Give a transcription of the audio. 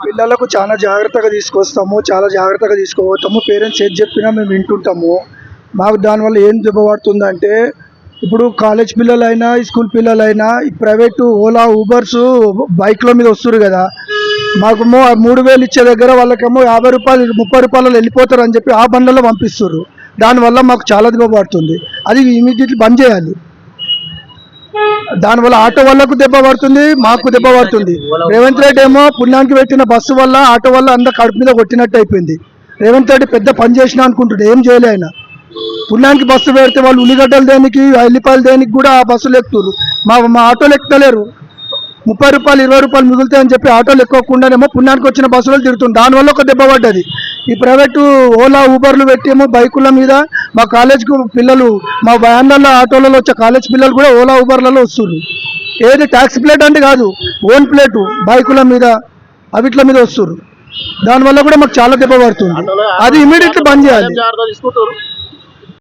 పిల్లలకు చాలా జాగ్రత్తగా తీసుకొస్తాము చాలా జాగ్రత్తగా తీసుకుపోతాము పేరెంట్స్ ఏది చెప్పినా మేము వింటుంటాము. మాకు దానివల్ల ఏం దెబ్బ పడుతుందంటే ఇప్పుడు కాలేజ్ పిల్లలైనా స్కూల్ పిల్లలైనా ప్రైవేటు ఓలా ఊబర్స్ బైక్ల మీద వస్తారు కదా. మాకు మూడు వేలు ఇచ్చే దగ్గర వాళ్ళకేమో యాభై రూపాయలు ముప్పై రూపాయలు వెళ్ళిపోతారు అని చెప్పి ఆ బండ్లలో పంపిస్తారు దానివల్ల మాకు చాలా దెబ్బ పడుతుంది. అది ఇమీడియట్లీ బంద్ చేయాలి. దానివల్ల ఆటో వాళ్ళకు దెబ్బ పడుతుంది మాకు దెబ్బ పడుతుంది. రేవంత్ రెడ్డి ఏమో పుణ్యానికి పెట్టిన బస్సు వల్ల ఆటో వల్ల అంత కడుపు మీద కొట్టినట్టు అయిపోయింది. రేవంత్ రెడ్డి పెద్ద పని చేసిన అనుకుంటుండే ఏం చేయలే ఆయన. పుణ్యానికి బస్సు పెడితే వాళ్ళు ఉల్లిగడ్డలు దేనికి ఎల్లిపాయలు దేనికి కూడా ఆ బస్సులు ఎక్కుతారు. మా మా ఆటోలు ఎక్కుతలేరు. ముప్పై రూపాయలు ఇరవై రూపాయలు మిగులుతాయని చెప్పి ఆటోలు ఎక్కువకుండానేమో పుణ్యానికి వచ్చిన బస్సులు తిరుగుతుంది దానివల్ల ఒక దెబ్బ పడ్డది. ఈ ప్రైవేటు ఓలా ఊబర్లు పెట్టి ఏమో బైకుల మీద. మా కాలేజ్కు పిల్లలు మా వ్యాన్లలో ఆటోలలో వచ్చే కాలేజ్ పిల్లలు కూడా ఓలా ఊబర్లలో వస్తున్నారు ఏది ట్యాక్సీ ప్లేట్ అంటే కాదు ఓన్ ప్లేటు బైకుల మీద అవిట్ల మీద వస్తున్నారు దానివల్ల కూడా మాకు చాలా దెబ్బ పడుతుంది. అది ఇమీడియట్లీ బంద్ చేయాలి.